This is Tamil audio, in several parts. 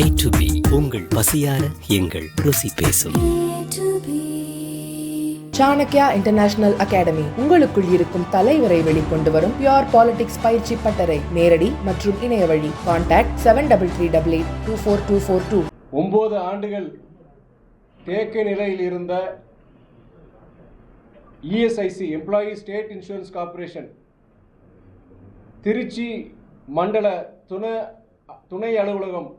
A to B. உங்கள் பசியார எங்கள் ருசி பேசும். Chanakya international academy. உங்களுக்குள் இருக்கும் தலைவரை வெளிக்கொண்டு வரும் பியோர் பாலிடிக்ஸ் பயிற்சி பட்டறை. நேரடி மற்றும் இணைய வழி. Contact seven double three double eight two four two four two ஒம்பது ஆண்டுகள் தேக்க நிலையில் இருந்த ESIC employee state insurance corporation Trichy மண்டல துணை துணை அலுவலகம்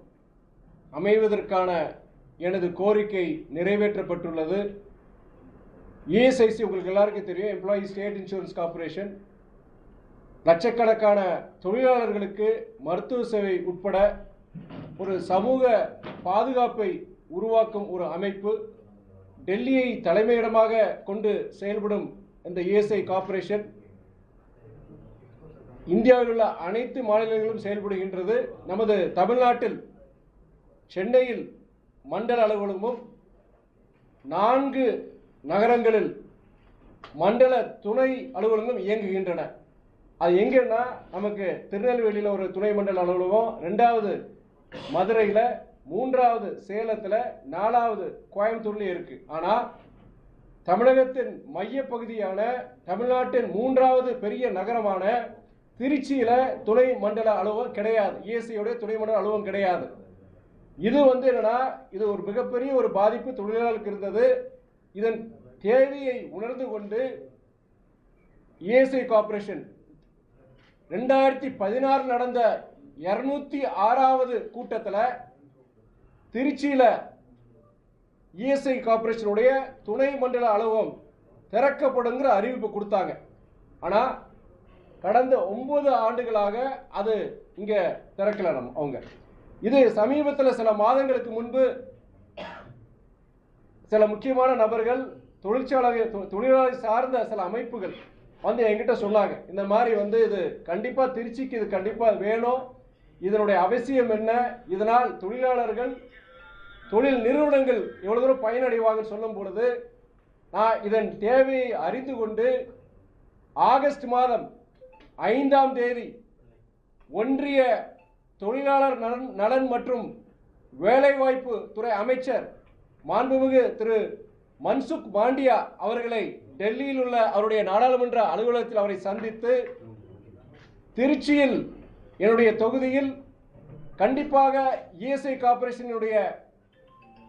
அமைவதற்கான எனது கோரிக்கை நிறைவேற்றப்பட்டுள்ளது. இஎஸ்ஐசி உங்களுக்கு எல்லாருக்கும் தெரியும் எம்ப்ளாயி ஸ்டேட் இன்சூரன்ஸ் கார்பரேஷன் லட்சக்கணக்கான தொழிலாளர்களுக்கு மருத்துவ சேவை உட்பட ஒரு சமூக பாதுகாப்பை உருவாக்கும் ஒரு அமைப்பு டெல்லியை தலைமையிடமாக கொண்டு செயல்படும் இந்த இஎஸ்ஐ கார்பரேஷன் இந்தியாவில் உள்ள அனைத்து மாநிலங்களிலும் செயல்படுகின்றது. நமது தமிழ்நாட்டில் சென்னையில் மண்டல அலுவலகமும் நான்கு நகரங்களில் மண்டல துணை அலுவலகம் இயங்குகின்றன. அது எங்கன்னா நமக்கு திருநெல்வேலியில் ஒரு துணை மண்டல அலுவலகம் ரெண்டாவது மதுரையில் மூன்றாவது சேலத்தில் நாலாவது கோயம்புத்தூர்லேயும் இருக்குது ஆனால் தமிழகத்தின் மையப்பகுதியான தமிழ்நாட்டின் மூன்றாவது பெரிய நகரமான திருச்சியில் துணை மண்டல அலுவலகம் கிடையாது. இஎஸ்சியோடைய துணை மண்டல அலுவலகம் கிடையாது. இது வந்து என்னன்னா இது ஒரு மிகப்பெரிய ஒரு பாதிப்பு தொழிலாளர்களுக்கு இருந்தது. இதன் தேவையை உணர்ந்து கொண்டு இஎஸ்ஐ கார்பரேஷன் ரெண்டாயிரத்தி பதினாறு நடந்த இரநூத்தி ஆறாவது கூட்டத்தில் திருச்சியில் இஎஸ்ஐ கார்பரேஷனுடைய துணை மண்டல அலுவலகம் திறக்கப்படுங்கிற அறிவிப்பு கொடுத்தாங்க. ஆனால் கடந்த ஒன்பது ஆண்டுகளாக அது இங்கே திறக்கல நம்ம அவங்க. இது சமீபத்தில் சில மாதங்களுக்கு முன்பு சில முக்கியமான நபர்கள் தொழிற்சாலைகள் தொ- தொழிலாளர் சார்ந்த சில அமைப்புகள் வந்து என்கிட்ட சொன்னாங்க. இந்த மாதிரி வந்து இது கண்டிப்பாக திருச்சிக்கு இது கண்டிப்பாக வேணும். இதனுடைய அவசியம் என்ன? இதனால் தொழிலாளர்கள் தொழில் நிறுவனங்கள் எவ்வளோ தூரம் பயனடைவாங்கன்னு சொல்லும் பொழுது நான் இதன் தேவையை அறிந்து கொண்டு ஆகஸ்ட் மாதம் ஐந்தாம் தேதி ஒன்றிய தொழிலாளர் நலன் நலன் மற்றும் வேலைவாய்ப்பு துறை அமைச்சர் மாண்புமிகு திரு மன்சுக் பாண்டியா அவர்களை டெல்லியில் உள்ள அவருடைய நாடாளுமன்ற அலுவலகத்தில் அவரை சந்தித்து திருச்சியில் என்னுடைய தொகுதியில் கண்டிப்பாக இஎஸ்ஐ கார்ப்பரேஷனுடைய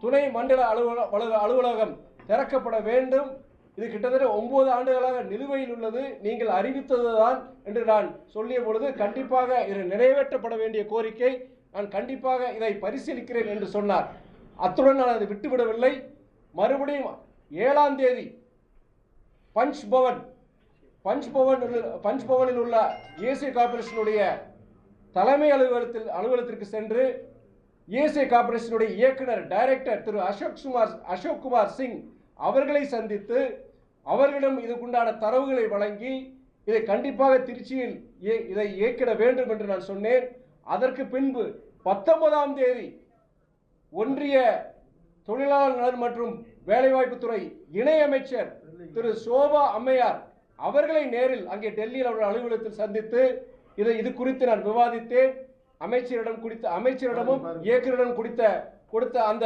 துணை மண்டல அலுவல அலுவல- அலுவலகம் திறக்கப்பட வேண்டும். இது கிட்டத்தட்ட ஒன்பது ஆண்டுகளாக நிலுவையில் உள்ளது. நீங்கள் அறிவித்ததுதான் என்று நான் சொல்லிய பொழுது கண்டிப்பாக இது நிறைவேற்றப்பட வேண்டிய கோரிக்கை. நான் கண்டிப்பாக இதை பரிசீலிக்கிறேன் என்று சொன்னார். அத்துடன் நான் அதை விட்டுவிடவில்லை. மறுபடியும் ஏழாம் தேதி பஞ்ச் பவன் பஞ்ச் பவன் பஞ்ச் பவனில் உள்ள ஏசிய கார்பரேஷனுடைய தலைமை அலுவலகத்தில் அலுவலகத்திற்கு சென்று ஏசிய கார்ப்பரேஷனுடைய இயக்குனர் டைரக்டர் திரு அசோக் குமார் அசோக் குமார் சிங் அவர்களை சந்தித்து அவர்களிடம் இதுக்குண்டான தரவுகளை வழங்கி இதை கண்டிப்பாக திருச்சியில் இதை இயக்கிட வேண்டும் என்று நான் சொன்னேன். அதற்கு பின்பு பத்தொன்பதாம் தேதி ஒன்றிய தொழிலாளர் நலன் மற்றும் வேலைவாய்ப்புத்துறை இணையமைச்சர் திரு சோபா அம்மையார் அவர்களை நேரில் அங்கே டெல்லியில் அவர்கள் அலுவலகத்தில் சந்தித்து இதை இது குறித்து நான் விவாதித்தேன். அமைச்சரிடம் குறித்த அமைச்சரிடமும் இயக்குநரிடம் குறித்த கொடுத்த அந்த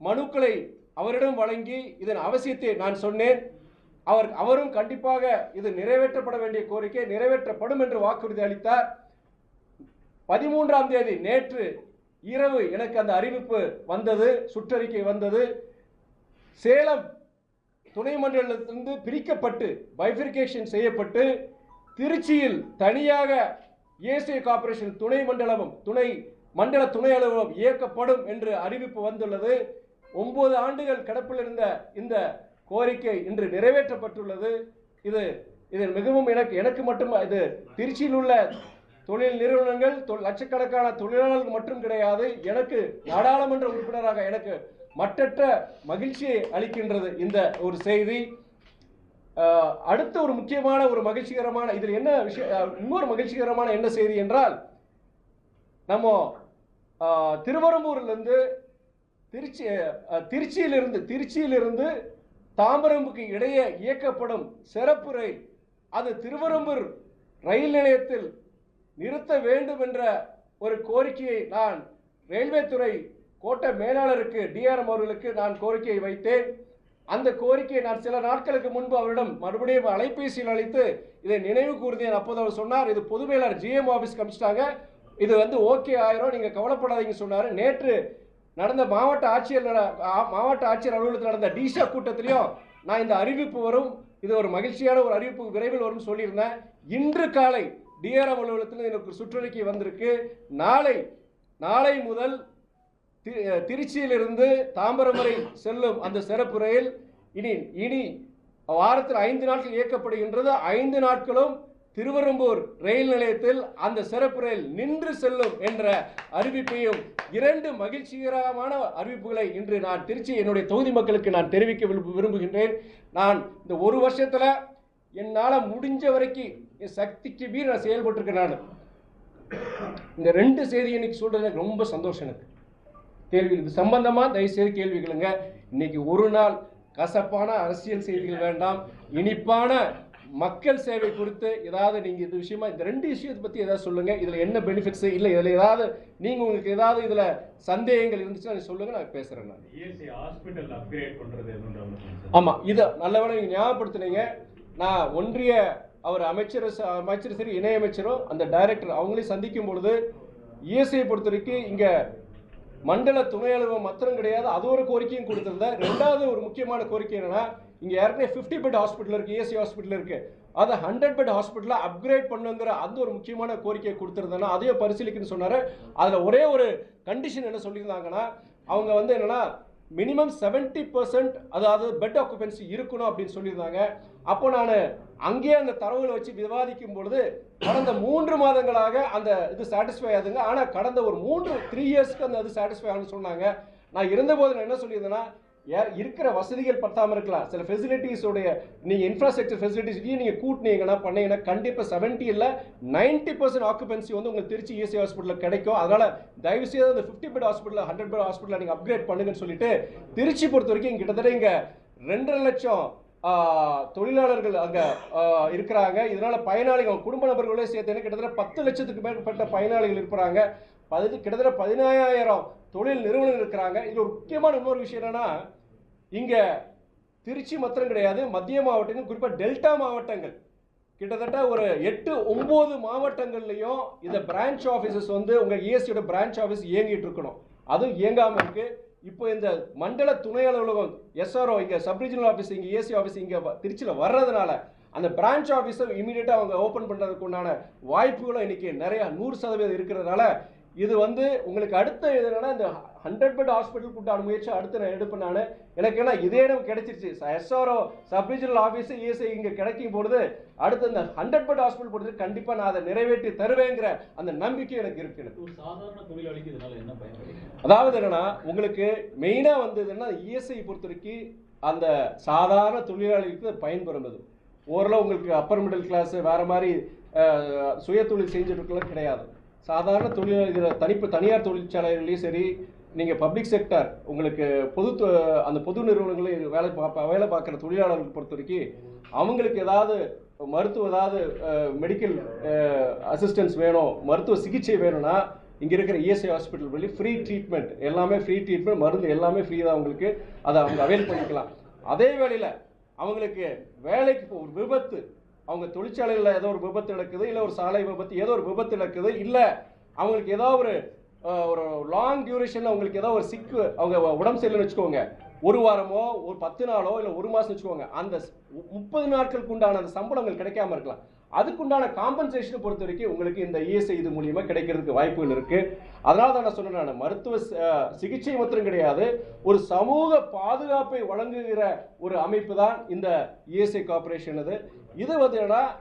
மனுக்களை அவரிடம் வழங்கி இதன் அவசியத்தை நான் சொன்னேன். அவர் அவரும் கண்டிப்பாக இது நிறைவேற்றப்பட வேண்டிய கோரிக்கை நிறைவேற்றப்படும் என்று வாக்குறுதி அளித்தார். பதிமூன்றாம் தேதி நேற்று இரவு எனக்கு அந்த அறிவிப்பு வந்தது சுற்றறிக்கை வந்தது. சேலம் துணை மண்டலத்திலிருந்து பிரிக்கப்பட்டு பைஃபிரிகேஷன் செய்யப்பட்டு திருச்சியில் தனியாக ஏசிய கார்ப்பரேஷன் துணை மண்டலமும் துணை மண்டல துணை அலுவலகம் இயக்கப்படும் என்று அறிவிப்பு வந்துள்ளது. ஒன்பது ஆண்டுகள் கிடப்பில் இருந்த இந்த கோரிக்கை இன்று நிறைவேற்றப்பட்டுள்ளது. இது இது மிகவும் எனக்கு எனக்கு மட்டும் இது திருச்சியில் உள்ள தொழில் நிறுவனங்கள் தொ- லட்சக்கணக்கான தொழிலாளர்கள் மட்டும் கிடையாது எனக்கு நாடாளுமன்ற உறுப்பினராக எனக்கு மற்றற்ற மகிழ்ச்சியை அளிக்கின்றது இந்த ஒரு செய்தி. அடுத்த ஒரு முக்கியமான ஒரு மகிழ்ச்சிகரமான இதில் என்ன விஷயம் இன்னொரு மகிழ்ச்சிகரமான என்ன செய்தி என்றால் நம்ம திருவரம்பூர்லேருந்து திருச்சி திருச்சியிலிருந்து திருச்சியிலிருந்து தாம்பரம்புக்கு இடையே இயக்கப்படும் சிறப்பு ரயில் அது திருவரம்பூர் ரயில் நிலையத்தில் நிறுத்த வேண்டும் என்ற ஒரு கோரிக்கையை நான் ரயில்வே துறை கோட்ட மேலாளருக்கு டிஆர்எம் அவர்களுக்கு நான் கோரிக்கையை வைத்தேன். அந்த கோரிக்கையை நான் சில நாட்களுக்கு முன்பு அவரிடம் மறுபடியும் அலைபேசியில் அழைத்து இதை நினைவு கூர்ந்தேன். அப்போது அவர் சொன்னார் இது பொதுமேலாளர் ஜிஎம் ஆஃபீஸ் கமிச்சிட்டாங்க இது வந்து ஓகே ஆயிரும் நீங்கள் கவலைப்படாதீங்க சொன்னார். நேற்று நடந்த மாவட்ட ஆட்சியர் நட- மாவட்ட ஆட்சியர் அலுவலகத்தில் நடந்த டிஷா கூட்டத்திலையும் நான் இந்த அறிவிப்பு வரும். இது ஒரு மகிழ்ச்சியான ஒரு அறிவிப்பு விரைவில் வரும்னு சொல்லியிருந்தேன். இன்று காலை டிஆர்எம் அலுவலகத்தில் எனக்கு சுற்றறிக்கை வந்திருக்கு. நாளை நாளை முதல் தி- திருச்சியிலிருந்து தாம்பரம் வரை செல்லும் அந்த சிறப்பு ரயில் இனி இனி வாரத்தில் ஐந்து நாட்கள் இயக்கப்படுகின்றது. ஐந்து நாட்களும் திருவெரும்பூர் ரயில் நிலையத்தில் அந்த சிறப்பு ரயில் நின்று செல்லும் என்ற அறிவிப்பையும் இரண்டு மகிழ்ச்சிகரமான அறிவிப்புகளை இன்று நான் திருச்சி என்னுடைய தொகுதி மக்களுக்கு நான் தெரிவிக்க விரும்புகின்றேன். நான் இந்த ஒரு வருஷத்தில் என்னால் முடிஞ்ச வரைக்கும் என் சக்திக்கு மீறி நான் செயல்பட்டிருக்கேன் நான். இந்த ரெண்டு செய்தி இன்னைக்கு சொல்கிறது எனக்கு ரொம்ப சந்தோஷம் எனக்கு. கேள்வி இது சம்பந்தமாக தயவுசெய்து கேள்விகளுங்க இன்னைக்கு ஒரு நாள் கசப்பான அரசியல் செய்திகள் வேண்டாம். இனிப்பான மக்கள் சேவை குறித்து ஏதாவது நீங்க இது விஷயமா இந்த ரெண்டு விஷயத்தை பத்தி ஏதாவது சொல்லுங்க. இதுல என்ன பெனிஃபிட்ஸ் இல்ல இதுல ஏதாவது நீங்க உங்களுக்கு ஏதாவது இதுல சந்தேகங்கள் இருந்துச்சுன்னா நீங்க சொல்லுங்க நான் பேசுறேன் நான். இஎஸ்ஐ ஹாஸ்பிட்டல் அப்கிரேட் பண்றது எதுவும் டெவலப்மெண்ட் சார் ஆமா இதை நல்லவேளை நீங்க ஞாபகப்படுத்துனீங்க. நான் ஒன்றிய அவர் அமைச்சர் அமைச்சர் சரி இணையமைச்சரும் அந்த டைரக்டர் அவங்களையும் சந்திக்கும் பொழுது இஎஸ்ஐ பொறுத்த வரைக்கும் இங்க மண்டல துணை அலுவலகம் மாத்திரம் கிடையாது. அது ஒரு கோரிக்கையும் கொடுத்திருந்தேன் ரெண்டாவது ஒரு முக்கியமான கோரிக்கை என்னன்னா இங்கே ஏற்கனவே 50 பெட் ஹாஸ்பிட்டல் இருக்குது ஏசி ஹாஸ்பிட்டல் இருக்குது அதை ஹண்ட்ரட் பெட் ஹாஸ்பிட்டலாக அப்கிரேட் பண்ணுங்கிற அந்த ஒரு முக்கியமான கோரிக்கையை கொடுத்துருந்தேன்னா அதையும் பரிசீலிக்குன்னு சொன்னார். அதில் ஒரே ஒரு கண்டிஷன் என்ன சொல்லியிருந்தாங்கன்னா அவங்க வந்து என்னென்னா மினிமம் 70% பர்சன்ட் அதாவது பெட் ஆக்குபென்சி இருக்கணும் அப்படின்னு சொல்லியிருந்தாங்க. அப்போ நான் அங்கேயே அந்த தரவுகளை வச்சு விவாதிக்கும் பொழுது கடந்த மூன்று மாதங்களாக அந்த இது சாட்டிஸ்ஃபை ஆகுதுங்க. ஆனால் கடந்த ஒரு மூன்று த்ரீ இயர்ஸ்க்கு அந்த இது சாட்டிஸ்ஃபை ஆகுன்னு சொன்னாங்க. நான் இருந்தபோது நான் என்ன சொல்லியிருந்தேன்னா இருக்கிற வசதிகள் பத்தாமல் இருக்கலாம். சில ஃபெசிலிட்டிஸோடைய நீங்கள் இன்ஃப்ராஸ்ட்ரக்சர் ஃபெசிலிட்டிஸ் நீங்கள் கூட்டினீங்கன்னா பண்ணீங்கன்னா கண்டிப்பாக 70 இல்ல 90% பர்சன்ட் ஆக்குபென்சி வந்து உங்களுக்கு திருச்சி இஎஸ்ஐ ஹாஸ்பிட்டலில் கிடைக்கும். அதனால் தயவு செய்து அந்த 50 பெட் ஹாஸ்பிட்டல் ஹண்ட்ரட் பெட் ஹாஸ்பிட்டலில் நீங்கள் அப்கிரேட் பண்ணுங்கன்னு சொல்லிட்டு திருச்சி பொறுத்த வரைக்கும் கிட்டத்தட்ட இங்கே ரெண்டரை லட்சம் தொழிலாளர்கள் அங்கே இருக்கிறாங்க. இதனால் பயனாளிகள் குடும்ப நபர்களே சேர்த்து கிட்டத்தட்ட பத்து லட்சத்துக்கு மேற்பட்ட பயனாளிகள் இருக்கிறாங்க. பதி கிட்டத்தட்ட பதினாயிரம் தொழில் நிறுவனங்கள் இருக்கிறாங்க. இதில் ஒரு முக்கியமான இன்னொரு விஷயம் என்னன்னா இங்கே திருச்சி மாத்திரம் கிடையாது மத்திய மாவட்டங்கள் குறிப்பாக டெல்டா மாவட்டங்கள். கிட்டத்தட்ட ஒரு எட்டு ஒம்பது மாவட்டங்கள்லையும் இந்த பிரான்ச் ஆஃபீஸஸ் வந்து உங்கள் இஎஸ்சியோட பிரான்ச் ஆஃபீஸ் இயங்கிட்டு இருக்கணும். அதுவும் இயங்காமல் இருக்குது இப்போ இந்த மண்டல துணை அலுவலகம் எஸ்ஆர்ஓ இங்கே சப் ரீஜனல் ஆஃபீஸ் இங்கே ஏசி ஆஃபீஸ் இங்கே திருச்சியில் வர்றதுனால அந்த பிரான்ச் ஆஃபீஸை இமீடியட்டாக அவங்க ஓப்பன் பண்ணுறதுக்கு உண்டான வாய்ப்புகளும் இன்றைக்கி நிறையா நூறு சதவீதம் இருக்கிறதுனால இது வந்து உங்களுக்கு அடுத்த இது என்னன்னா இந்த ஹண்ட்ரட் பெட் ஹாஸ்பிட்டல் உண்டான முயற்சி அடுத்து நான் எடுப்பேன் நான். எனக்கு என்ன இதே இடம் கிடைச்சிருச்சு. SRO sub regional office ESI இங்க கிடைக்கும் பொழுது அடுத்து இந்த ஹண்ட்ரட் பெட் ஹாஸ்பிட்டல் பொறுத்து கண்டிப்பா நான் அதை நிறைவேற்றி தருவேங்கிற அந்த நம்பிக்கை எனக்கு இருக்கு எனக்கு. ஒரு சாதாரண தொழிலாளிக்கு இதனால என்ன பயன் கிடைக்கும் அதாவது என்னன்னா உங்களுக்கு மெயினா வந்ததுன்னா இஎஸ்ஐ பொறுத்த வரைக்கும் அந்த சாதாரண தொழிலாளிகளுக்கு பயன்பெறுவது ஓரளவு உங்களுக்கு அப்பர் மிடில் கிளாஸ் வேற மாதிரி சுய தொழில் செஞ்சுட்டு கிடையாது. சாதாரண தொழிலாளர்கள் தனிப்பு தனியார் தொழிற்சாலைகள்லையும் சரி நீங்கள் பப்ளிக் செக்டர் உங்களுக்கு பொது தொ- அந்த பொது நிறுவனங்களில் வேலை பார்ப்ப வேலை பார்க்குற தொழிலாளர்கள் பொறுத்த வரைக்கும் அவங்களுக்கு ஏதாவது மருத்துவ ஏதாவது மெடிக்கல் அசிஸ்டன்ஸ் வேணும் மருத்துவ சிகிச்சை வேணும்னா இங்கே இருக்கிற இஎஸ்ஐ ஹாஸ்பிட்டல் வழி ஃப்ரீ ட்ரீட்மெண்ட் எல்லாமே ஃப்ரீ ட்ரீட்மெண்ட் மருந்து எல்லாமே ஃப்ரீ தான் உங்களுக்கு. அதை அவங்க அவைல் பண்ணிக்கலாம். அதே வேளையில் அவங்களுக்கு வேலைக்கு இப்போ ஒரு விபத்து அவங்க தொழிற்சாலையில் ஏதோ ஒரு விபத்து நடக்குது இல்லை ஒரு சாலை விபத்து ஏதோ ஒரு விபத்து நடக்குது இல்லை அவங்களுக்கு ஏதோ ஒரு ஒரு லாங் டியூரேஷனில் அவங்களுக்கு ஏதோ ஒரு சிக்கு அவங்க உடம்பு சரியில்லைன்னு வச்சுக்கோங்க. ஒரு வாரமோ ஒரு பத்து நாளோ இல்லை ஒரு மாதம் வச்சுக்கோங்க. அந்த முப்பது நாட்களுக்கு உண்டான அந்த சம்பளங்கள் கிடைக்காம இருக்கலாம். அதுக்குண்டான காம்பன்சேஷனை பொறுத்த வரைக்கும் உங்களுக்கு இந்த இஎஸ்ஐ இது மூலியமாக கிடைக்கிறதுக்கு வாய்ப்புகள் இருக்குது அதனால தான் நான் சொன்னேன் நான். மருத்துவ சிகிச்சை மாத்திரம் கிடையாது. ஒரு சமூக பாதுகாப்பை வழங்குகிற ஒரு அமைப்பு தான் இந்த இஎஸ்ஐ கார்பரேஷன் இது இது வந்து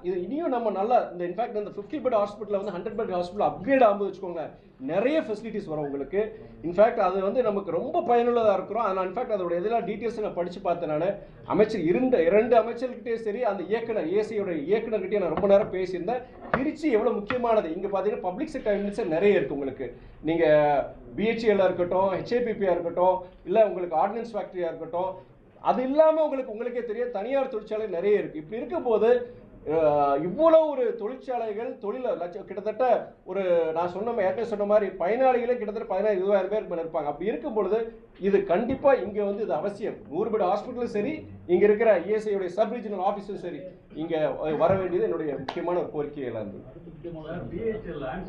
இது இனியும் நம்ம நல்லா இந்த இன்ஃபேக்ட் இந்த ஃபிஃப்டி பெட் ஹாஸ்பிட்டலில் வந்து ஹண்ட்ரட் பெட் ஹாஸ்பிட்டல் அப்கிரேட் ஆகும்போது வச்சுக்கோங்க நிறைய ஃபெசிலிட்டிஸ் வரும் உங்களுக்கு. இன்ஃபேக்ட் அது வந்து நமக்கு ரொம்ப பயனுள்ளதாக இருக்கிறோம். அதனால் இன்ஃபேக்ட் அதோட இதெல்லாம் டீட்டெயில்ஸ் நான் படித்து பார்த்தேன் நான். அமைச்சர் இரண்டு இரண்டு அமைச்சர்கிட்டே சரி அந்த இயக்குனர் ஏசியோட இயக்குனர்கிட்டே நான் ரொம்ப நேரம் பேசியிருந்தேன். திருச்சி எவ்வளோ முக்கியமானது? இங்கே பார்த்தீங்கன்னா பப்ளிக் செக்டர் யூனிட்ஸ் நிறைய இருக்குது உங்களுக்கு. நீங்கள் பிஹெச்எல்லாக இருக்கட்டும் ஹெச்ஏபிபியாக இருக்கட்டும் இல்லை உங்களுக்கு ஆர்டினன்ஸ் ஃபேக்ட்ரியாக இருக்கட்டும் அது இல்லாமல் உங்களுக்கு உங்களுக்கே தெரியும் தனியார் தொழிற்சாலை நிறைய இருக்குது இப்படி இருக்கும்போது இவ்வளோ ஒரு தொழிற்சாலைகள் தொழில லட்சம் கிட்டத்தட்ட ஒரு நான் சொன்ன ஏற்கனவே சொன்ன மாதிரி பயனாளிகளே கிட்டத்தட்ட பதினாயிரம் இருபதாயிரம் பேருக்கு மேலே இருப்பாங்க. அப்படி இருக்கும் பொழுது இது கண்டிப்பாக இங்கே வந்து இது அவசியம். நூறு பெட் ஹாஸ்பிட்டலும் சரி இங்கே இருக்கிற இஎஸ்ஐயுடைய சப் ரீஜனல் ஆஃபீஸும் சரி இங்கே வர வேண்டியது என்னுடைய முக்கியமான ஒரு கோரிக்கைகள் இருந்து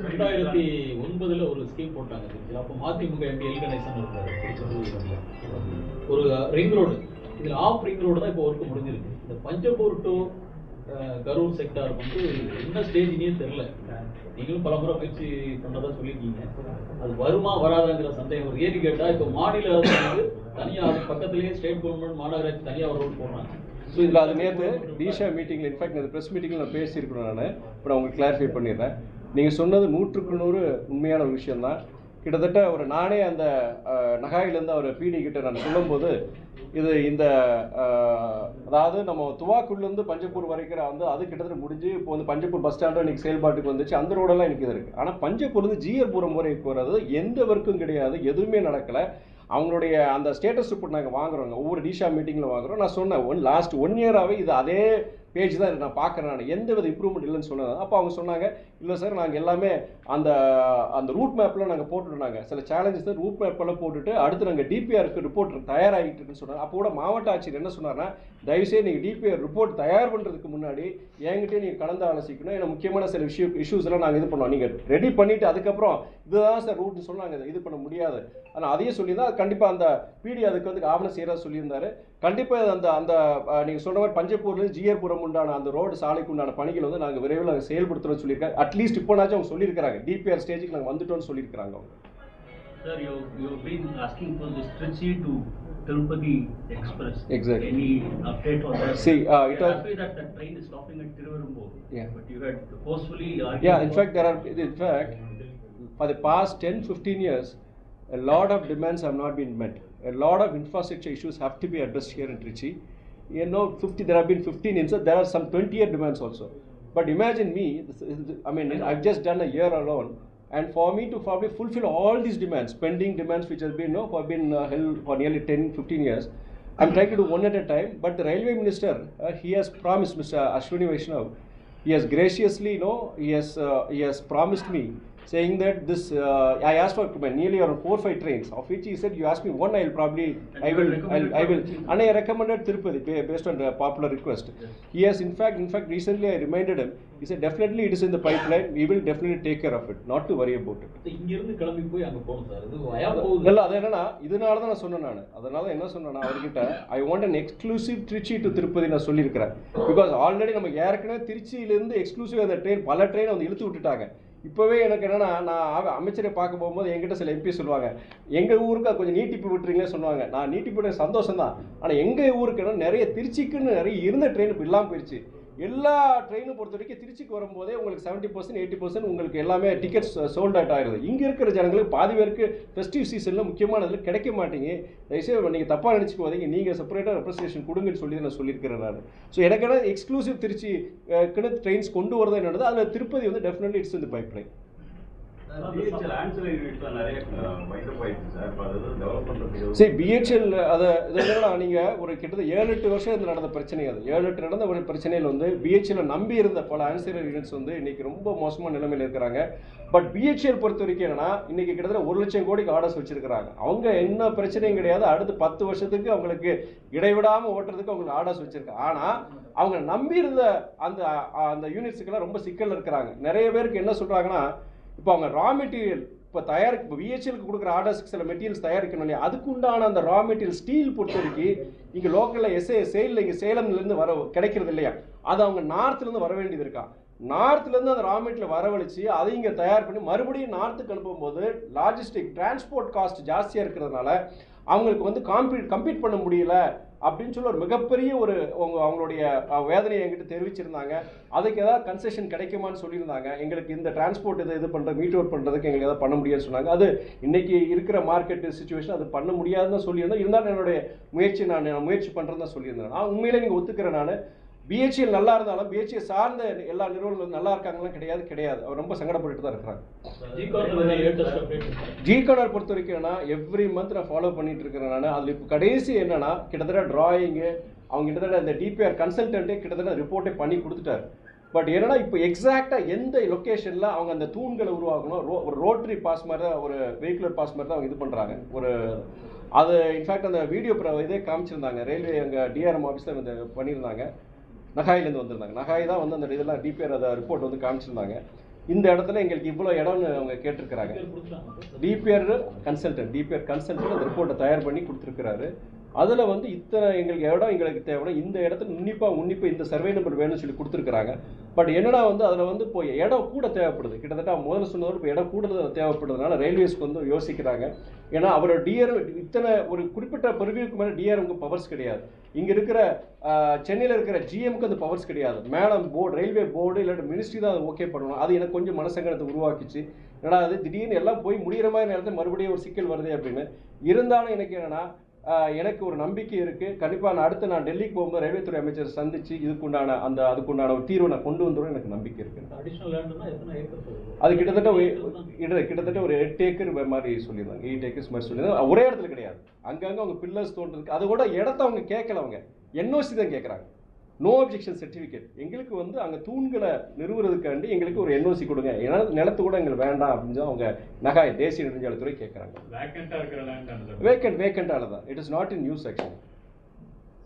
ரெண்டாயிரத்தி ஒன்பதில் ஒரு ஸ்கீம் போட்டாங்க அப்போ மதிமுக எம்பி எல் கணேசன் ஒரு ரிங் ரோடு இதுல ஆஃப் தான் இப்போ ஒர்க் முடிஞ்சிருக்கு. இந்த பஞ்சப்பூர் டு கரூர் செக்டார் வந்து என்ன ஸ்டேஜ்னே தெரியல. நீங்களும் பல முறை முயற்சி பண்றதா சொல்லியிருக்கீங்க. அது வருமா வராதாங்கிற சந்தேகம் ஒரு ஏறி கேட்டா இப்போ மாநில அரசு வந்து தனியாக அது பக்கத்துலேயே ஸ்டேட் கவர்மெண்ட் மாநகராட்சி தனியாக ஒரு ரோடு போனாங்க ஸோ இதில் அது நேற்று டிஷா மீட்டிங்கில் இன்ஃபேக்ட் அது ப்ரெஸ் மீட்டிங்கில் நான் பேசியிருக்கணும் நான். இப்போ நான் உங்களுக்கு கிளாரிஃபை பண்ணிடுறேன். நீங்கள் சொன்னது நூற்றுக்கு நூறு உண்மையான ஒரு விஷயம்தான். கிட்டத்தட்ட ஒரு நானே அந்த நகாயிலேருந்து அவர் பீடி கிட்ட நான் சொல்லும்போது இது இந்த அதாவது நம்ம துவாக்குள்ளேருந்து பஞ்சப்பூர் வரைக்கிற வந்து அது கிட்டத்தட்ட முடிஞ்சு இப்போ வந்து பஞ்சப்பூர் பஸ் ஸ்டாண்டும் இன்றைக்கி செயல்பாட்டுக்கு வந்துச்சு அந்த ரோடெல்லாம் எனக்கு இது இருக்குது ஆனால் பஞ்சப்பூர்லேருந்து ஜிஆர்புரம் முறை போகிறது எந்த ஒர்க்கும் கிடையாது எதுவுமே நடக்கலை. அவங்களுடைய அந்த ஸ்டேட்டஸ் ரிப்போர்ட் நாங்கள் வாங்குறோங்க ஒவ்வொரு டிஷா மீட்டிங்கில் வாங்குறோம். நான் சொன்னேன் ஒன் லாஸ்ட் ஒன் இயராகவே இது அதே பேஜ் தான் நான் பார்க்குறேன் நான் எந்த வித இம்ப்ரூவ்மெண்ட் இல்லைன்னு சொன்னேன் அப்போ அவங்க சொன்னாங்க இல்லை சார் நாங்கள் எல்லாமே அந்த அந்த ரூட் மேப்பில் நாங்கள் போட்டுருந்தாங்க சில சேலஞ்சஸ் ரூட் மேப்பெல்லாம் போட்டுட்டு அடுத்து நாங்கள் டிபிஆருக்கு ரிப்போர்ட் தயாராகிட்டு இருக்குன்னு சொன்னாங்க. அப்போ கூட மாவட்ட ஆட்சியர் என்ன சொன்னார்னா தயவுசெய்து நீங்கள் டிபிஆர் ரிப்போர்ட் தயார் பண்ணுறதுக்கு முன்னாடி என்கிட்டயே நீங்கள் கலந்து ஆலோசிக்கணும். ஏன்னா முக்கியமான சில விஷயம் இஷ்யூஸ் எல்லாம் நாங்கள் இது பண்ணுவோம் நீங்கள் ரெடி பண்ணிவிட்டு அதுக்கப்புறம் இதுதான் சார் ரூட்னு சொன்னாங்க. இது பண்ண முடியாது. ஆனால் அதையும் சொல்லியிருந்தால் கண்டிப்பாக அந்த பிடி அதுக்கு வந்து ஆவணம் செய்கிறதா சொல்லியிருந்தாரு. கண்டிப்பாக அந்த அந்த நீங்கள் சொன்ன மாதிரி பஞ்சப்பூர்லேருந்து ஜிஆர்புரம் உண்டான அந்த ரோடு சாலைக்கு உண்டான பணிகள் வந்து நாங்கள் விரைவில் நாங்கள் செயல்படுத்துகிறோம்னு சொல்லியிருக்காங்க அட்லீஸ்ட் இப்போனாச்சும் அவங்க சொல்லியிருக்காங்க டிபிஆர் ஸ்டேஜுக்கு நாங்கள் வந்துட்டோம்னு சொல்லியிருக்காங்க அவங்க Sir, you you've been asking for this Trichy to Tirupati Express. Exactly. Any update on that? See, uh, it We are was- happy that the train is stopping at Tiruvarambur. Yeah. But you had forcefully argued. Yeah, in for- fact, there are, in fact, for the past 10, 15 years, a lot of demands have not been met. A lot of infrastructure issues have to be addressed here in Trichy. You know, 50, there have been 15 instances, there are some 20 year demands also. But imagine me, I mean, I've just done a year alone, and for me to probably fulfill all these demands, pending demands which have been, no, for been uh, held for nearly 10, 15 years, I'm trying to do one at a time, but the railway minister, uh, he has promised, Mr. Ashwini Vaishnav, he has graciously, you know, he has, uh, he has promised me, saying that this, uh, I asked for nearly around four, five trains, of which he said, you ask me one, I will probably, I will, I'll, I will, and I recommended Tirupati ba- based on the popular request. He has, in fact, in fact, recently I reminded him, he said, definitely it is in the pipeline, we will definitely take care of it, not to worry about it. இங்க இருந்து கிளம்பி போய் அங்க போகணும் சார் இல்ல அது என்னன்னா இதனால தான் நான் சொன்னேன் நான் அதனால என்ன சொன்னேன்னா அவர்கிட்ட I want an exclusive Trichy to Tirupati நான் சொல்லியிருக்கிறேன் பிகாஸ் ஆல்ரெடி நம்ம ஏற்கனவே திருச்சியிலேருந்து எக்ஸ்க்ளூசிவ் அந்த ட்ரெயின் பல ட்ரெயின் வந்து இழுத்து விட்டுட்டாங்க இப்போவே எனக்கு என்னென்னா நான் அமைச்சரை பார்க்க போகும்போது என்கிட்ட சில எம்பி சொல்லுவாங்க எங்கள் ஊருக்கு கொஞ்சம் நீட்டிப்பு விட்டுறீங்களே சொல்லுவாங்க. நான் நீட்டிப்பு சந்தோஷம் தான் ஆனால் எங்கள் ஊருக்கு என்ன நிறைய திருச்சிக்குன்னு நிறைய இருந்த ட்ரெயின் இப்போ இல்லாமல் போயிடுச்சு எல்லா ட்ரெயினும் பொறுத்த வரைக்கும் திருச்சிக்கு வரும்போதே உங்களுக்கு செவன்ட்டி பர்சன்ட் எயிட்டி பர்சன்ட் உங்களுக்கு எல்லாமே டிக்கெட்ஸ் சோல்ட் அவுட் ஆகிடுது இங்கே இருக்கிற ஜனங்களுக்கு பாதி பேருக்கு ஃபெஸ்டிவ் சீசனில் முக்கியமானதில் கிடைக்க மாட்டீங்க தயவுசெய்து நீங்கள் தப்பாக நினச்சிக்கோதீங்க. நீங்கள் செப்பரேட்டாக ரெப்ரஸன்டேஷன் கொடுங்கன்னு சொல்லி நான் சொல்லியிருக்கிறேன் நான். ஸோ எனக்கு எக்ஸ்க்ளூசிவ் திருச்சி கிணத்து ட்ரெயின்ஸ் கொண்டு வரது என்னது அதில் திருப்பதி வந்து டெஃபினெட்லி இட்ஸ் இந்த பைப் லைன் சார். பிஹெச்எல் அதை இது என்னன்னா நீங்கள் ஒரு கிட்டத்தட்ட ஏழு எட்டு வருஷம் இது நடந்த பிரச்சனை அது. ஏழு எட்டு நடந்த ஒரு பிரச்சனையில் வந்து பிஹெச்எல் நம்பி இருந்த பல ஆன்சர் யூனிட்ஸ் வந்து இன்னைக்கு ரொம்ப மோசமான நிலைமையில் இருக்கிறாங்க. பட் பிஹெச்எல் பொறுத்த வரைக்கும் என்னன்னா இன்னைக்கு கிட்டத்தட்ட ஒரு லட்சம் கோடிக்கு ஆர்டர்ஸ் வச்சிருக்கிறாங்க. அவங்க என்ன பிரச்சனையும் கிடையாது. அடுத்து பத்து வருஷத்துக்கு அவங்களுக்கு இடைவிடாமல் ஓட்டுறதுக்கு அவங்களுக்கு ஆர்டர்ஸ் வச்சிருக்காங்க ஆனால் அவங்க நம்பி இருந்த அந்த அந்த யூனிட்ஸுக்கெல்லாம் ரொம்ப சிக்கல் இருக்கிறாங்க. நிறைய பேருக்கு என்ன சொல்றாங்கன்னா இப்போ அவங்க ரா மெட்டீரியல் இப்போ தயார் இப்போ விஹெச்எலுக்கு கொடுக்குற ஆர்டர்ஸ்க்கு சில மெட்டீரியல்ஸ் தயாரிக்கணும் இல்லையா? அதுக்கு உண்டான அந்த ரா மெட்டீரியல் ஸ்டீல் பொறுத்த வரைக்கும் இங்கே லோக்கலில் எஸ்ஏ சேலில் இங்கே சேலம்லேருந்து வர கிடைக்கிறது இல்லையா? அது அவங்க நார்த்லேருந்து வர வேண்டியது இருக்கா? நார்த்லேருந்து அந்த ரா மெட்டீரியல் வரவழைச்சு அதை இங்கே தயார் பண்ணி மறுபடியும் நார்த்துக்கு அனுப்பும்போது லாஜிஸ்டிக் டிரான்ஸ்போர்ட் காஸ்ட் ஜாஸ்தியாக இருக்கிறதுனால அவங்களுக்கு வந்து காம்பீட் கம்பீட் பண்ண முடியல. அப்படின்னு சொல்லி ஒரு மிகப்பெரிய ஒரு அவங்க அவங்களுடைய வேதனையை எங்கிட்ட தெரிவிச்சிருந்தாங்க. அதுக்கு ஏதாவது கன்செஷன் கிடைக்குமான்னு சொல்லியிருந்தாங்க. எங்களுக்கு இந்த டிரான்ஸ்போர்ட் இதை இது பண்ணுறது மீட் அவுட் பண்ணுறதுக்கு எங்களுக்கு ஏதாவது பண்ண முடியாதுன்னு சொன்னாங்க. அது இன்னைக்கு இருக்கிற மார்க்கெட் சுச்சுவேஷன் அது பண்ண முடியாதுன்னு சொல்லியிருந்தேன். இருந்தாலும் என்னுடைய முயற்சி நான் நான் முயற்சி பண்ணுறேன்னு தான் சொல்லியிருந்தேன். நான் உண்மையிலே நீங்கள் ஒத்துக்கிறேன் நான். பிஹெச்எல் நல்லா இருந்தாலும் பிஹெச்எல் சார்ந்த எல்லா நிறுவனங்களும் நல்லா இருக்காங்களாம் கிடையாது கிடையாது. அவர் ரொம்ப சங்கடப்பட்டுட்டு தான் இருக்கிறாங்க ஜி கார்னர் பொறுத்த வரைக்கும் என்னன்னா எவ்ரி மந்த் நான் ஃபாலோ பண்ணிட்டு இருக்கிறேன் நான். அதில் இப்போ கடைசி என்னன்னா கிட்டத்தட்ட டிராயிங்கு அவங்க கிட்டத்தட்ட இந்த டிபிஆர் கன்சல்டன்ட்டே கிட்டத்தட்ட ரிப்போர்ட்டே பண்ணி கொடுத்துட்டாரு. பட் என்னன்னா இப்போ எக்ஸாக்டாக எந்த லொக்கேஷனில் அவங்க அந்த தூண்களை உருவாக்கணும் ரோ ஒரு ரோட்டரி பாஸ் மாதிரி தான் ஒரு வெஹிகுலர் பாஸ் மாதிரி தான் அவங்க இது பண்ணுறாங்க ஒரு அது இன்ஃபேக்ட் அந்த வீடியோ இதே காமிச்சிருந்தாங்க. ரயில்வே அங்கே டிஆர்எம் ஆஃபீஸில் வந்து பண்ணியிருந்தாங்க நகாயிலேருந்து வந்திருந்தாங்க. நகாய் தான் வந்து அந்த இதெல்லாம் டிபிஆர் அதை ரிப்போர்ட் வந்து காமிச்சிருந்தாங்க. இந்த இடத்துல எங்களுக்கு இவ்வளோ இடம்னு அவங்க கேட்டிருக்கிறாங்க. டிபிஆர் கன்சல்டன்ட் டிபிஆர் கன்சல்டன்ட் அந்த ரிப்போர்ட்டை தயார் பண்ணி கொடுத்துருக்கிறாரு. அதில் வந்து இத்தனை எங்களுக்கு இடம் எங்களுக்கு தேவைன்னா இந்த இடத்துல உன்னிப்பாக உன்னிப்பாக இந்த சர்வே நம்பர் வேணும்னு சொல்லி கொடுத்துருக்குறாங்க. பட் என்னடா வந்து அதில் வந்து இப்போ இடம் கூட தேவைப்படுது. கிட்டத்தட்ட முதல்ல சொன்னதோட இப்போ இடம் கூட தேவைப்படுறதுனால ரயில்வேஸ்க்கு வந்து யோசிக்கிறாங்க. ஏன்னா அவரோட டிஆர் இத்தனை ஒரு குறிப்பிட்ட பருவிக்கு மேலே டிஆர்எம்க்கு பவர்ஸ் கிடையாது. இங்கே இருக்கிற சென்னையில் இருக்கிற ஜிஎம்க்கு அந்த பவர்ஸ் கிடையாது. மேடம் போர்டு ரயில்வே போர்டு இல்லாட்டி மினிஸ்ட்ரி தான் அதை ஓகே பண்ணணும். அது எனக்கு கொஞ்சம் மனசங்கடத்தை உருவாக்கிச்சு. ஏன்னா அது திடீர்னு எல்லாம் போய் முடிகிற மாதிரி நேரத்தில் மறுபடியும் ஒரு சிக்கல் வருதே அப்படின்னு. இருந்தாலும் எனக்கு என்னென்னா எனக்கு ஒரு நம்பிக்கை இருக்குது கண்டிப்பாக நான் அடுத்து நான் டெல்லிக்கு போகும்போது ரயில்வே துறை அமைச்சர் சந்திச்சு இதுக்குண்டான அந்த அதுக்குண்டான ஒரு தீர்வை நான் கொண்டு வந்துடும் எனக்கு நம்பிக்கை இருக்குது அது கிட்டத்தட்ட கிட்டத்தட்ட ஒரு எட்டு ஏக்கர் மாதிரி சொல்லியிருந்தாங்க. எயிட் ஏக்கர்ஸ் மாதிரி சொல்லியிருந்தாங்க. ஒரே இடத்துல கிடையாது. அங்கங்கே அவங்க பில்லர்ஸ் தோன்றதுக்கு அது கூட இடத்த அவங்க கேட்கல அவங்க. என்ஓசி தான் கேட்குறாங்க. நோ அப்ஜெக்ஷன் சர்டிஃபிகேட் எங்களுக்கு வந்து அங்கே தூண்களை நிறுவுறதுக்காண்டி எங்களுக்கு ஒரு என்ஓசி கொடுங்க. ஏன்னா நிலத்து கூட எங்களுக்கு வேண்டாம் அப்படின்னு அவங்க நகாய் தேசிய நெடுஞ்சாலைத்துறை கேட்குறாங்க. வேக்கண்டா வேக்கண்டால தான் it is not in new section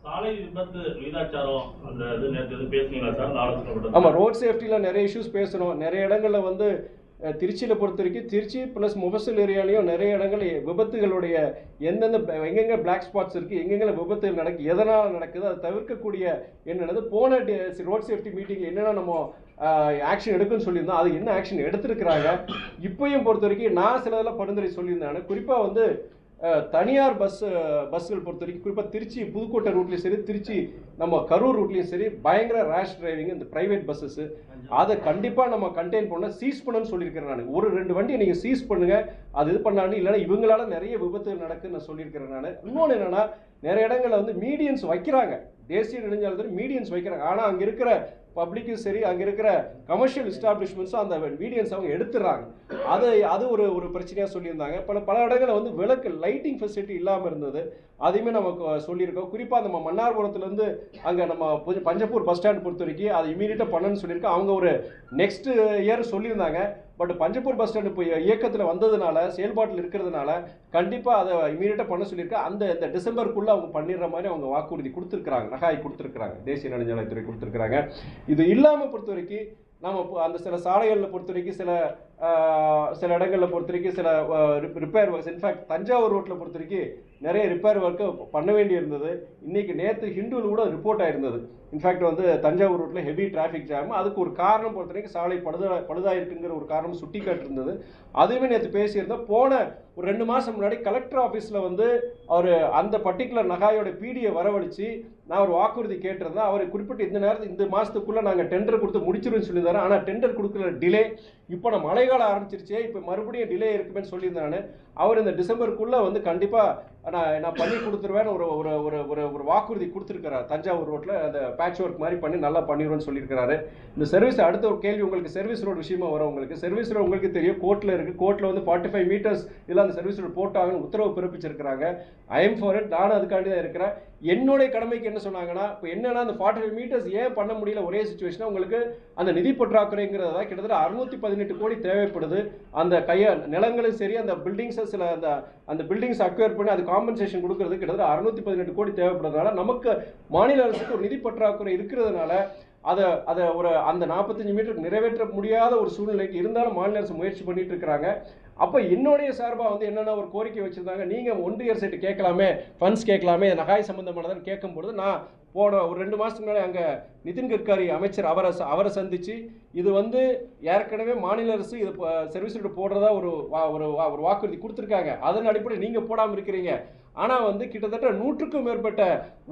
சாலை விபத்து விகிதாச்சாரம் அந்த இது நேற்று எதுவும் பேசுனீங்களா சார்? அந்த ஆலோசனை கூட்டத்துல? ஆமாம் ரோட் சேஃப்டியில் நிறைய இஷ்யூஸ் பேசணும். நிறைய இடங்கள்ல வந்து திருச்சியில் பொறுத்த வரைக்கும் திருச்சி ப்ளஸ் முபசல் ஏரியாலையும் நிறைய இடங்கள் விபத்துகளுடைய எந்தெந்த எங்கெங்கே எங்கெங்க பிளாக் ஸ்பாட்ஸ் இருக்குது எங்கெங்கே விபத்துகள் நடக்குது எதனால் நடக்குது அதை தவிர்க்கக்கூடிய என்னென்னது போன ரோட் சேஃப்டி மீட்டிங் என்னென்ன நம்ம ஆக்ஷன் எடுக்குன்னு சொல்லியிருந்தோம் அது என்ன ஆக்ஷன் எடுத்திருக்கிறாங்க இப்போயும் பொறுத்த வரைக்கும் நான் சிலதெல்லாம் பரிந்துரை சொல்லியிருந்தேன். குறிப்பாக வந்து தனியார் பஸ் பஸ்கள் பொறுத்த வரைக்கும் குறிப்பாக திருச்சி புதுக்கோட்டை ரூட்லேயும் சரி திருச்சி நம்ம கரூர் ரூட்லேயும் சரி பயங்கர ரேஷ் டிரைவிங் இந்த பிரைவேட் பஸ்ஸஸ் அதை கண்டிப்பாக நம்ம கண்டெயின் பண்ண சீஸ் பண்ணணும்னு சொல்லியிருக்கிறேன் நான். ஒரு ரெண்டு வண்டியை நீங்கள் சீஸ் பண்ணுங்க அது இது பண்ணான்னு இல்லைன்னா இவங்களால நிறைய விபத்துகள் நடக்குன்னு நான் சொல்லியிருக்கிறேன் நான். இன்னொன்று என்னன்னா நிறைய இடங்களில் வந்து மீடியன்ஸ் வைக்கிறாங்க. தேசிய நெடுஞ்சாலைத்துறை மீடியன்ஸ் வைக்கிறாங்க ஆனால் அங்கே இருக்கிற பப்ளிக்கும் சரி அங்கே இருக்கிற கமர்ஷியல் எஸ்டாப்ளிஷ்மெண்ட்ஸும் அந்த மீடியன்ஸ் அவங்க எடுத்துடுறாங்க. அது அது ஒரு ஒரு பிரச்சனையாக சொல்லியிருந்தாங்க. பல பல இடங்களில் வந்து விளக்கு லைட்டிங் ஃபெசிலிட்டி இல்லாமல் இருந்தது. அதையுமே நமக்கு சொல்லியிருக்கோம். குறிப்பாக நம்ம மன்னார்புரத்துலேருந்து அங்கே நம்ம பஞ்சப்பூர் பஸ் ஸ்டாண்ட் பொறுத்த வரைக்கும் அதை இமீடியட்டாக பண்ணணும்னு சொல்லியிருக்கோம். அவங்க ஒரு நெக்ஸ்ட் இயர் சொல்லியிருந்தாங்க. பட் பஞ்சப்பூர் பஸ் ஸ்டாண்டு இப்போ இயக்கத்தில் வந்ததுனால செயல்பாட்டில் இருக்கிறதுனால கண்டிப்பாக அதை இமீடியட்டாக பண்ண சொல்லியிருக்கேன் அந்த இந்த டிசம்பருக்குள்ளே அவங்க பண்ணிடுற மாதிரி அவங்க வாக்குறுதி கொடுத்துருக்குறாங்க. நகாய் கொடுத்துருக்குறாங்க. தேசிய நெடுஞ்சாலைத்துறை கொடுத்துருக்குறாங்க. இது இல்லாமல் பொறுத்த வரைக்கும் நம்ம இப்போ அந்த சில சாலைகளில் பொறுத்த வரைக்கும் சில சில இடங்களில் பொறுத்த வரைக்கும் சில ரிப்பேர் ஒர்க்ஸ் இன்ஃபேக்ட் தஞ்சாவூர் ரோட்டில் பொறுத்த வரைக்கும் நிறைய ரிப்பேர் ஒர்க்கு பண்ண வேண்டி இருந்தது இன்றைக்கி நேற்று ஹிண்டுவில் கூட ரிப்போர்ட் ஆயிருந்தது. இன்ஃபேக்ட் வந்து தஞ்சாவூர் ரோட்டில் ஹெவி டிராஃபிக் ஜாம் அதுக்கு ஒரு காரணம் பொறுத்த வரைக்கும் சாலை பழுதா பழுதாயிருக்குங்கிற ஒரு காரணம் சுட்டி காட்டிருந்தது அதுவுமே நேற்று பேசியிருந்தோம் போன ஒரு ரெண்டு மாதம் முன்னாடி கலெக்டர் ஆஃபீஸில் வந்து அவர் அந்த பர்டிகுலர் நகாயோட பிடியை வரவழைச்சு நான் ஒரு வாக்குறுதி கேட்டிருந்தேன். அவர் குறிப்பிட்ட இந்த நேரத்தில் இந்த மாதத்துக்குள்ளே நாங்கள் டெண்டர் கொடுத்து முடிச்சிருன்னு சொல்லியிருந்தாரு. ஆனால் டெண்டர் கொடுக்குற டிலே இப்போ நம்ம மழைக்காலம் ஆரம்பிச்சிருச்சே இப்போ மறுபடியும் டிலே இருக்குமேன்னு சொல்லியிருந்தானு அவர் இந்த டிசம்பருக்குள்ளே வந்து கண்டிப்பாக நான் நான் பண்ணி கொடுத்துருவேன்னு ஒரு ஒரு ஒரு ஒரு ஒரு வாக்குறுதி கொடுத்துருக்கிறார். தஞ்சாவூர் ரோட்டில் அந்த பேட்ச் ஒர்க் மாதிரி பண்ணி நல்லா பண்ணிடுவேன்னு சொல்லியிருக்கிறாரு. இந்த சர்வீஸ் அடுத்த ஒரு கேள்வி உங்களுக்கு சர்வீஸ் ரோடு விஷயமா வரும் உங்களுக்கு. சர்வீஸ் ரோடு உங்களுக்கு தெரியும் கோர்ட்டில் இருக்குது கோர்ட்டில் வந்து ஃபார்ட்டி ஃபைவ் மீட்டர்ஸ் இதெல்லாம் அந்த சர்வீஸ் ரோடு போட்டாங்கன்னு உத்தரவு பிறப்பிச்சிருக்கிறாங்க. ஐ எம் ஃபார் இட் நானும் அதுக்காண்டி தான் இருக்கிறேன். என்னுடைய கடமைக்கு என்ன சொன்னாங்கன்னா இப்போ என்னன்னா அந்த ஃபார்ட்டி ஃபைவ் மீட்டர்ஸ் ஏன் பண்ண முடியல ஒரே சுச்சுவேஷனாக உங்களுக்கு அந்த நிதி பற்றாக்குறைங்கிறத கிட்டத்தட்ட அறுநூத்தி பதினெட்டு கோடி தேவைப்படுது. அந்த கைய நிலங்களும் சரி அந்த பில்டிங்ஸை சில அந்த அந்த பில்டிங்ஸ் அக்வயர் பண்ணி அது காம்பன்சேஷன் கொடுக்கறது கிட்டத்தட்ட அறுநூத்தி பதினெட்டு கோடி தேவைப்படுறதுனால நமக்கு மாநில அரசுக்கு ஒரு நிதி பற்றாக்குறை இருக்கிறதுனால அதை அதை ஒரு அந்த நாற்பத்தஞ்சு மீட்டருக்கு நிறைவேற்ற முடியாத ஒரு சூழ்நிலைக்கு இருந்தாலும் மாநில அரசு முயற்சி பண்ணிட்டு இருக்கிறாங்க. அப்போ என்னுடைய சார்பாக வந்து என்னென்ன ஒரு கோரிக்கை வச்சுருந்தாங்க? நீங்கள் ஒன்றிய அரசு கேட்கலாமே ஃபண்ட்ஸ் கேட்கலாமே நகாய் சம்மந்தமானதுன்னு கேட்கும்பொழுது நான் போன ஒரு ரெண்டு மாதத்துக்கு முன்னாடி அங்கே நிதின் கட்காரி அமைச்சர் அவரை அவரை சந்தித்து இது வந்து ஏற்கனவே மாநில அரசு இது சர்வீஸ் ரோடு போடுறதா ஒரு வா- ஒரு ஒரு வாக்குறுதி கொடுத்துருக்காங்க. அதன் அடிப்படையில் நீங்கள் போடாமல் இருக்கிறீங்க. ஆனால் வந்து கிட்டத்தட்ட நூற்றுக்கும் மேற்பட்ட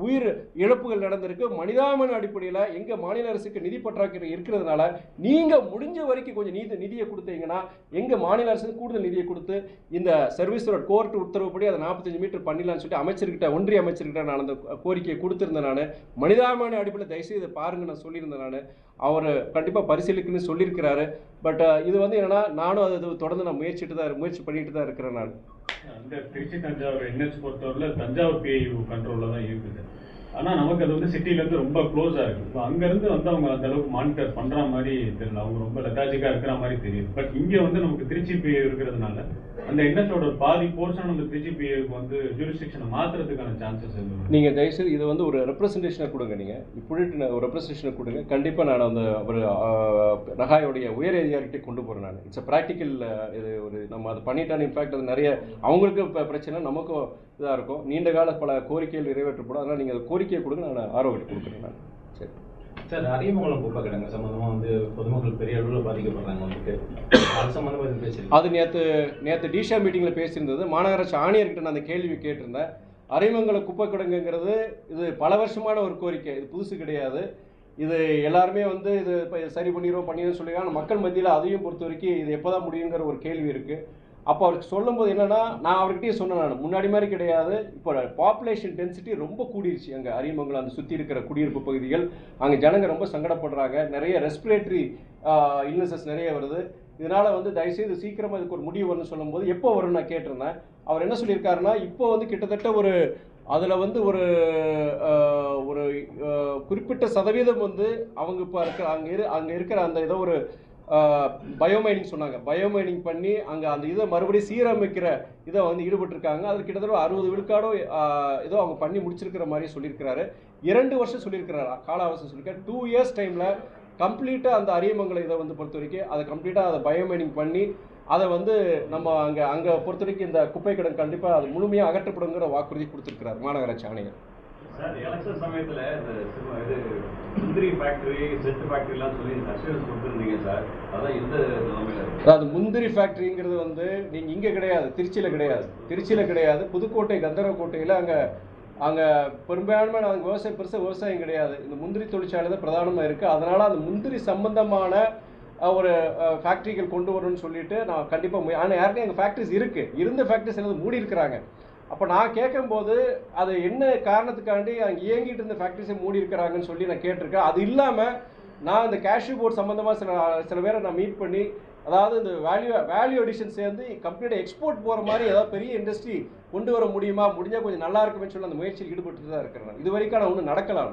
உயிர் இழப்புகள் நடந்திருக்கு. மனிதாமன அடிப்படையில் எங்கள் மாநில அரசுக்கு நிதி பற்றாக்குறை இருக்கிறதுனால நீங்கள் முடிஞ்ச வரைக்கும் கொஞ்சம் நீதி நிதியை கொடுத்தீங்கன்னா எங்கள் மாநில அரசு கூடுதல் நிதியை கொடுத்து இந்த சர்வீஸ் ரோட் கோர்ட் உத்தரவுப்படி அதை நாற்பத்தஞ்சு மீட்டர் பண்ணிடலாம்னு சொல்லிட்டு அமைச்சர்கிட்ட ஒன்றிய அமைச்சர்கிட்ட நான் அந்த கோரிக்கையை கொடுத்துருந்தேன் நான். மனிதாபிமான அடிப்படையில் தயவுசெய்து பாருங்கள் பாருங்க நான் சொல்லியிருந்தேன் நான். அவர் கண்டிப்பாக பரிசீலிக்குன்னு சொல்லியிருக்கிறாரு. பட் uh, இது வந்து என்னன்னா நானும் அது தொடர்ந்து நான் முயற்சிட்டு தான் முயற்சி பண்ணிட்டு தான் இருக்கிறேன் நான். அந்த திருச்சி தஞ்சாவூர் என்எச் பொறுத்தவரையில் தஞ்சாவூர் பிஐயூ கண்ட்ரோலில் தான் இருக்குது. ஆனால் நமக்கு அது வந்து சிட்டிலேருந்து ரொம்ப க்ளோஸாக இருக்குது இப்போ அங்கேருந்து வந்து அவங்க அந்த அளவுக்கு மானிட்டர் பண்ணுற மாதிரி தெரியல. அவங்க ரொம்ப லெத்தாஜிக்காக இருக்கிற மாதிரி தெரியுது. பட் இங்கே வந்து நமக்கு திருச்சி பிஐ இருக்கிறதுனால அந்த இண்டஸ்ட்ரியோட பாதி போர்ஷன் வந்து திருச்சி வந்து ஜூரிஸ்டிக்ஷனை மாத்துறதுக்கான சான்சஸ் இருக்கு நீங்கள் தயவுசெய்து இது வந்து ஒரு ரெப்ரசன்டேஷனை கொடுங்க நீங்கள் இப்படி ஒரு ரெப்ரசன்டேஷனை கொடுங்க. கண்டிப்பாக நான் அந்த ஒரு ரகாயோடைய உயர் அதிகாரிகிட்டே கொண்டு போகிறேன் நான். இட்ஸ் ப்ராக்டிக்கல் இது ஒரு நம்ம அதை பண்ணிட்டான இன்ஃபேக்ட் அது நிறைய அவங்களுக்கும் இப்போ பிரச்சனை நமக்கும் இதாக இருக்கும். நீண்ட கால பல கோரிக்கைகள் நிறைவேற்றப்படும். அதனால் நீங்கள் அந்த கோரிக்கையை கொடுங்க நான் ஆரோக்கியம் கொடுக்குறேன் நான். சரி. சார் அரியமங்கலம் குப்பை கிடங்க சம்பந்தமா வந்து பொதுமக்கள் பெரிய அளவில் பாதிக்கப்படுறாங்க வந்துட்டு. அது சம்பந்தமா எதுவும் அது நேற்று நேற்று டிஷா மீட்டிங்கில் பேசியிருந்தது. மாநகராட்சி ஆணையர்கிட்ட நான் அந்த கேள்வி கேட்டிருந்தேன். அரைமங்கல குப்பை கிடங்குங்கிறது இது பல வருஷமான ஒரு கோரிக்கை. இது புதுசு கிடையாது. இது எல்லாருமே வந்து இது இப்போ சரி பண்ணிடுவோம் பண்ணிடுவோம் சொல்லி ஆனால் மக்கள் மத்தியில் அதையும் பொறுத்த வரைக்கும் இது எப்போ தான் முடியுங்கிற ஒரு கேள்வி இருக்குது அப்போ அவருக்கு சொல்லும்போது என்னென்னா நான் அவர்கிட்டயே சொன்னேன் நான். முன்னாடி மாதிரி கிடையாது. இப்போ பாப்புலேஷன் டென்சிட்டி ரொம்ப கூடிருச்சு. அங்கே அரியமங்கலம் அந்த சுற்றி இருக்கிற குடியிருப்பு பகுதிகள் அங்கே ஜனங்க ரொம்ப சங்கடப்படுறாங்க. நிறைய ரெஸ்பிரேட்டரி இல்னஸஸ் நிறைய வருது. இதனால் வந்து தயவுசெய்து சீக்கிரமாக இதுக்கு ஒரு முடிவு வரும்னு சொல்லும்போது எப்போ வரும்னு நான் கேட்டிருந்தேன். அவர் என்ன சொல்லியிருக்காருன்னா இப்போ வந்து கிட்டத்தட்ட ஒரு அதில் வந்து ஒரு ஒரு குறிப்பிட்ட சதவீதம் வந்து அவங்க இப்போ இருக்கிற அங்கே இரு அங்கே இருக்கிற அந்த ஏதோ ஒரு பயோமைனிங் சொன்னாங்க. பயோமைனிங் பண்ணி அங்கே அந்த இதை மறுபடியும் சீரமைக்கிற இதை வந்து ஈடுபட்டிருக்காங்க. அதில் கிட்டத்தட்ட அறுபது விழுக்காடோ ஏதோ அவங்க பண்ணி முடிச்சிருக்கிற மாதிரி சொல்லியிருக்கிறாரு. இரண்டு வருஷம் சொல்லியிருக்கிறாரு? கால சொல்லியிருக்காரு. டூ இயர்ஸ் டைமில் கம்ப்ளீட்டாக அந்த அரியமங்கலம் இதை வந்து பொறுத்த வரைக்கும் அதை கம்ப்ளீட்டாக அதை பயோமைனிங் பண்ணி அதை வந்து நம்ம அங்கே அங்கே பொறுத்த வரைக்கும் இந்த குப்பை கடன் கண்டிப்பாக அது முழுமையாக அகற்றப்படுங்கிற வாக்குறுதி கொடுத்துருக்கிறார் மாநகராட்சி ஆணையர். சார் எலெக்ஷன் சமயத்துல இந்த இது முந்திரி ஃபேக்டரி செட்டு ஃபேக்டரிலாம் சொல்லி அஷூரன்ஸ் கொடுத்துருந்தீங்க சார். அதான் எந்த நிலைமையில முந்திரி ஃபேக்ட்ரிங்கிறது வந்து நீங்கள் இங்கே கிடையாது திருச்சியில் கிடையாது. திருச்சியில் கிடையாது புதுக்கோட்டை கந்தரக்கோட்டையில் அங்கே அங்கே பெரும்பான்மையான அங்கே விவசாயம் பெருசாக விவசாயம் கிடையாது. இந்த முந்திரி தொழிற்சாலை தான் பிரதானமாக இருக்குது அதனால் அந்த முந்திரி சம்பந்தமான ஒரு ஃபேக்ட்ரிகள் கொண்டு வரணும்னு சொல்லிட்டு நான் கண்டிப்பாக ஆனால் யாருக்கும் எங்கள் ஃபேக்ட்ரிஸ் இருக்குது இருந்த ஃபேக்ட்ரிஸ் எல்லாம் மூடி இருக்கிறாங்க அப்போ நான் கேட்கும்போது அது என்ன காரணத்துக்காண்டி அங்கே இயங்கிட்டு இருந்த ஃபேக்ட்ரிஸை மூடி இருக்கிறாங்கன்னு சொல்லி நான் கேட்டிருக்கேன். அது இல்லாமல் நான் இந்த கேஷ்யூ போர்ட் சம்மந்தமாக சில சில பேரை நான் மீட் பண்ணி அதாவது இந்த வேல்யூ வேல்யூ அடிஷன் சேர்ந்து கம்பெனியோட எக்ஸ்போர்ட் போகிற மாதிரி ஏதாவது பெரிய இண்டஸ்ட்ரி கொண்டு வர முடியுமா முடிஞ்சால் கொஞ்சம் நல்லா இருக்குமே சொல்லி அந்த முயற்சியில் ஈடுபட்டு தான் இருக்கிறேன் இது வரைக்கும் நான் ஒன்றும் நடக்கலாம்